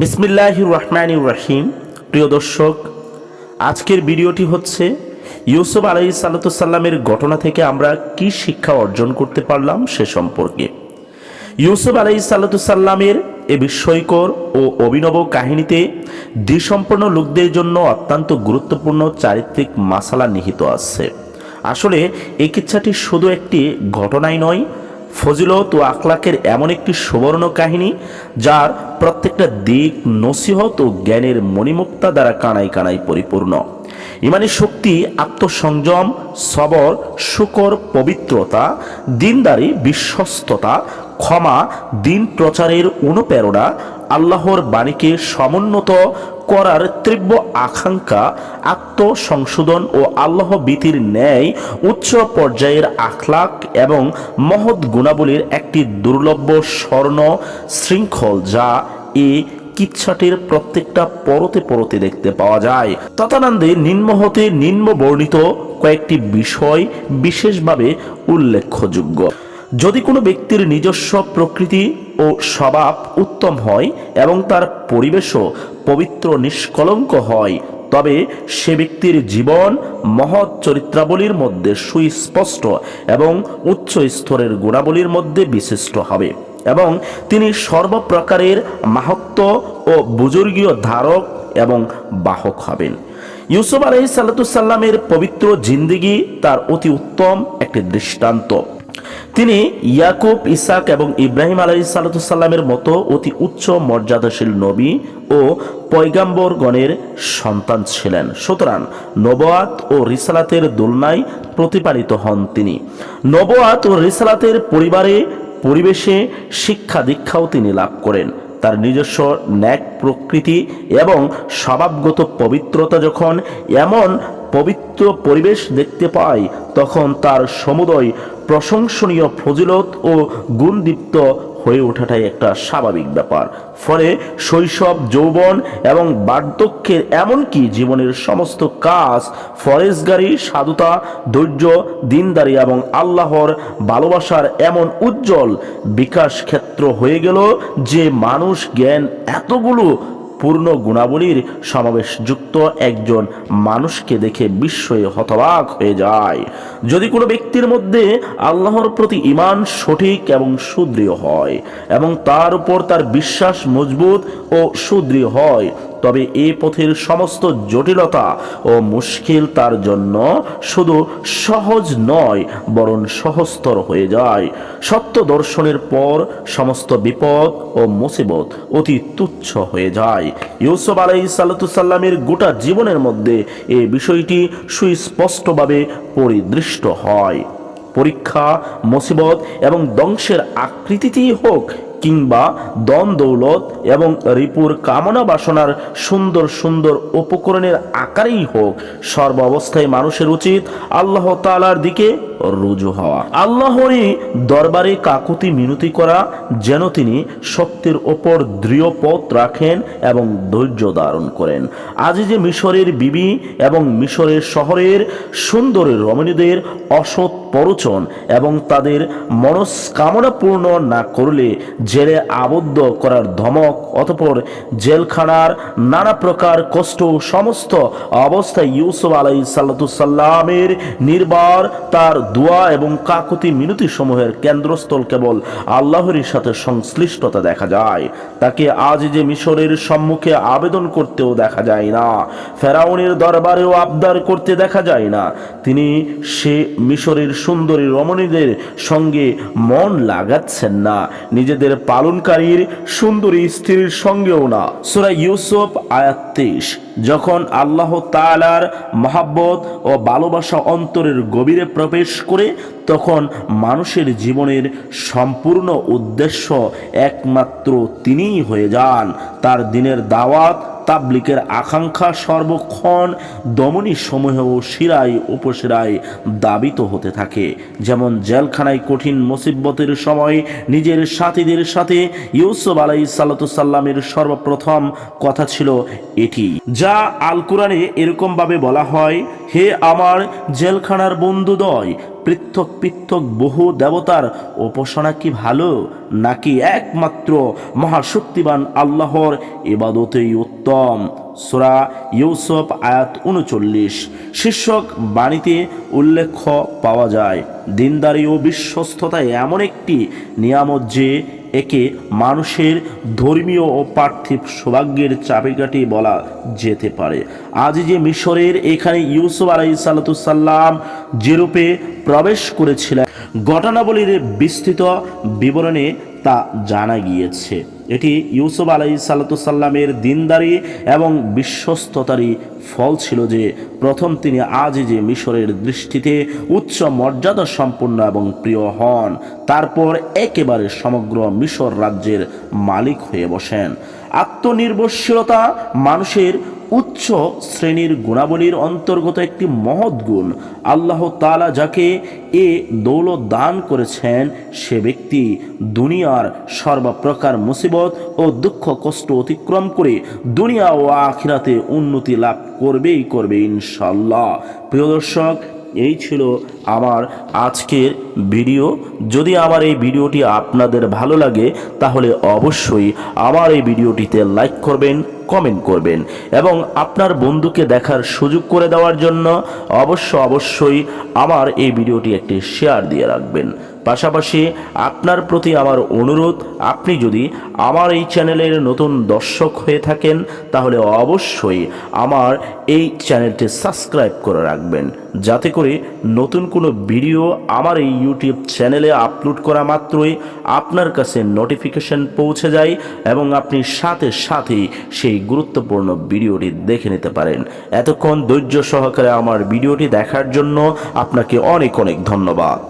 বিসমিল্লাহ রহমান রাহিম। প্রিয় দর্শক, আজকের ভিডিওটি হচ্ছে ইউসুফ আলাই সাল্লামের ঘটনা থেকে আমরা কি শিক্ষা অর্জন করতে পারলাম সে সম্পর্কে। ইউসুফ আলাই সাল্লামের এ বিস্ময়কর ও অভিনব কাহিনীতে দ্বিসম্পন্ন লোকদের জন্য অত্যন্ত গুরুত্বপূর্ণ চারিত্রিক মাসালা নিহিত আছে। আসলে এই কিচ্ছাটি শুধু একটি ঘটনাই নয় ফজিলত ও আখলাকের এমন একটি সুবর্ণ কাহিনী, যার প্রত্যেকটা দিক নসিহত ও জ্ঞানের মণিমুক্তা দ্বারা কানায় কানায় পরিপূর্ণ। ইমানের শক্তি, আত্মসংযম, সবর, শুকর, পবিত্রতা, দিনদারি, বিশ্বস্ততা, ক্ষমা, দিন প্রচারের অনুপ্রেরণা আল্লাহর বাণীকে সমুন্নত করার তীব্র আকাঙ্ক্ষা, আত্মসংশোধন ও আল্লাহ ভীতির ন্যায় উচ্চ পর্যায়ের আখলাক এবং মহৎ গুণাবলীর একটি দুর্লভ স্বর্ণ শৃঙ্খল যা এ কিচ্ছাটির প্রত্যেকটা পরতে পরতে দেখতে পাওয়া যায়। তথানন্দে নিম্ন হতে নিম্ন বর্ণিত কয়েকটি বিষয় বিশেষভাবে উল্লেখযোগ্য। যদি কোনো ব্যক্তির নিজস্ব প্রকৃতি ও স্বভাব উত্তম হয় এবং তার পরিবেশও পবিত্র নিষ্কলঙ্ক হয়। তবে সে ব্যক্তির জীবন মহৎ চরিত্রাবলীর মধ্যে সুস্পষ্ট এবং উচ্চ স্তরের গুণাবলীর মধ্যে বিশিষ্ট হবে এবং তিনি সর্বপ্রকারের মাহাত্ম ও বুজুর্গীয় ধারক এবং বাহক হবেন। ইউসুফ আলহি সাল্লাতুসাল্লামের পবিত্র জিন্দিগি তার অতি উত্তম একটি দৃষ্টান্ত। তিনি ইয়াকুব, ইসাক এবং ইব্রাহিম আলাই সাল্লাতুসাল্লামের মতো অতি উচ্চ মর্যাদাশীল নবী ও পয়গাম্বরগণের সন্তান ছিলেন। সুতরাং নবয়াত ও রিসালাতের দোলনায় প্রতিপালিত হন তিনি। নবয়াত ও রিসালাতের পরিবারে, পরিবেশে শিক্ষা দীক্ষাও তিনি লাভ করেন। তার নিজস্ব ন্যাক প্রকৃতি এবং স্বভাবগত পবিত্রতা যখন এমন পবিত্র পরিবেশ দেখতে পায়, তখন তার সমুদয় প্রশংসনীয় ফজিলত ও গুণদীপ্ত হয়ে ওঠাটাই একটা স্বাভাবিক ব্যাপার। ফলে শৈশব, যৌবন এবং বার্ধক্যের এমনকি জীবনের সমস্ত কাজ, ফরেজগারি, সাধুতা, ধৈর্য, দিনদারি এবং আল্লাহর ভালোবাসার এমন উজ্জ্বল বিকাশ ক্ষেত্র হয়ে গেল যে মানুষ জ্ঞান এতগুলো পূর্ণ গুণাবলীর সমাবেশযুক্ত একজন মানুষকে দেখে বিস্ময়ে হতবাক হয়ে যায়। যদি কোনো ব্যক্তির মধ্যে আল্লাহর প্রতি ইমান সঠিক এবং সুদৃঢ় হয় এবং তার উপর তার বিশ্বাস মজবুত ও সুদৃঢ় হয় তবে এ পথের সমস্ত জটিলতা ও মুশকিল তার জন্য শুধু সহজ নয়, বরং সহস্তর হয়ে যায়। সত্য দর্শনের পর সমস্ত বিপদ ও মুসিবত অতি তুচ্ছ হয়ে যায়। ইউসুফ আলাই সাল্লাতুসাল্লামের গোটা জীবনের মধ্যে এই বিষয়টি সুস্পষ্টভাবে পরিদৃষ্ট হয়। পরীক্ষা, মুসিবত এবং ধ্বংসের আকৃতিতেই হোক কিংবা দন দৌলত এবং রিপুর কামনা বাসনার সুন্দর সুন্দর উপকরণের আকারেই হোক, সর্ব অবস্থায় মানুষের উচিত আল্লাহ তালার দিকে রুজু হওয়া। আল্লাহরই দরবারে কাকুতি মিনতি করা, যেন তিনি সত্যের ওপর দৃঢ় পথ রাখেন এবং ধৈর্য ধারণ করেন। আজি যে মিশরের বিবি এবং মিশরের শহরের সুন্দর রমণীদের অসৎ পরচন এবং তাদের মনস্কামনা পূর্ণ না করলে জেলে আবদ্ধ করার ধমক অতপর জেলখানার নানা প্রকার কষ্ট সমস্ত অবস্থায় ইউসুফ আলাই সাল্লাতুসাল্লামের নির্বার তার দোয়া এবং কাকুতি মিনতি সমূহের কেন্দ্রস্থল কেবল আল্লাহরই সাথে সংশ্লিষ্টতা দেখা যায়। তাকে আজ যে মিশরের সম্মুখে আবেদন করতেও দেখা যায় না। ফেরাউনের দরবারেও আবদার করতে দেখা যায় না। তিনি সে মিশরের সুন্দরী রমণীদের সঙ্গে মন লাগাচ্ছেন না। নিজেদের পালনকারীর সুন্দরী স্ত্রীর সঙ্গেও না। সুরা ইউসুফ, আয়াত তেইশ। যখন আল্লাহ তালার মহাব্বত ও ভালোবাসা অন্তরের গভীরে প্রবেশ করে, তখন মানুষের জীবনের সম্পূর্ণ উদ্দেশ্য একমাত্র তিনিই হয়ে যান। তার দিনের দাওয়াত তাবলিকের আকাঙ্ক্ষা সর্বক্ষণ দমনী সমূহ ও শিরায় উপশিরায় দাবিত হতে থাকে। যেমন জেলখানায় কঠিন মুসিবতের সময় নিজের সাথীদের সাথে ইউসুফ আলাই সাল্লামের সর্বপ্রথম কথা ছিল এটি, যা আল কোরআনে এরকমভাবে বলা হয়, হে আমার জেলখানার বন্ধুদয় পৃথক পৃথক বহু দেবতার উপাসনা কি ভালো? নাকি একমাত্র মহাশক্তিবান আল্লাহর এবাদতেই উত্তম? সোরা ইউসুফ আয়াত উনচল্লিশ। শীর্ষক বাণীতে উল্লেখ পাওয়া যায়, দিনদারি ও বিশ্বস্ততায় এমন একটি নিয়ামত যে একে মানুষের ধর্মীয় ও পার্থিব সৌভাগ্যের চাবিকাঠি বলা যেতে পারে। আজ যে মিশরের এখানে ইউসুফ আলাই সাল্লাতুসাল্লাম যেরূপে প্রবেশ করেছিলেন, ঘটনাবলীর বিস্তৃত বিবরণে তা জানা গিয়েছে। এটি ইউসুফ আলাই সাল্লাতুসাল্লামের দিনদারি এবং বিশ্বস্ততারই ফল ছিল যে প্রথম তিনি আজ যে মিশরের দৃষ্টিতে উচ্চ মর্যাদা সম্পন্ন এবং প্রিয় হন। তারপর একেবারে সমগ্র মিশর রাজ্যের মালিক হয়ে বসেন। আত্মনির্ভরশীলতা মানুষের উচ্চ শ্রেণির গুণাবলীর অন্তর্গত একটি মহৎ গুণ। আল্লাহ তালা যাকে এ দৌলত দান করেছেন, সে ব্যক্তি দুনিয়ার সর্বপ্রকার মুসিবত ও দুঃখ কষ্ট অতিক্রম করে দুনিয়া ও আখিরাতে উন্নতি লাভ করবেই করবে ইনশাল্লাহ প্রিয় দর্শক এই ছিল আমার আজকের ভিডিও। যদি আমার এই ভিডিওটি আপনাদের ভালো লাগে, তাহলে অবশ্যই আমার এই ভিডিওটিতে লাইক করবেন, কমেন্ট করবেন এবং আপনার বন্ধুকে দেখার সুযোগ করে দেওয়ার জন্য অবশ্য অবশ্যই আমার এই ভিডিওটি একটি শেয়ার দিয়ে রাখবেন। পাশাপাশি আপনার প্রতি আমার অনুরোধ, আপনি যদি আমার এই চ্যানেলের নতুন দর্শক হয়ে থাকেন, তাহলে অবশ্যই আমার এই চ্যানেলটি সাবস্ক্রাইব করে রাখবেন। যাতে করে নতুন কোনো ভিডিও আমার এই ইউটিউব চ্যানেলে আপলোড করা মাত্রই আপনার কাছে নোটিফিকেশন পৌঁছে যায় এবং আপনি সাথে সাথেই সেই গুরুত্বপূর্ণ ভিডিওটি দেখে নিতে পারেন। এতক্ষণ ধৈর্য সহকারে আমার ভিডিওটি দেখার জন্য আপনাকে অনেক অনেক ধন্যবাদ।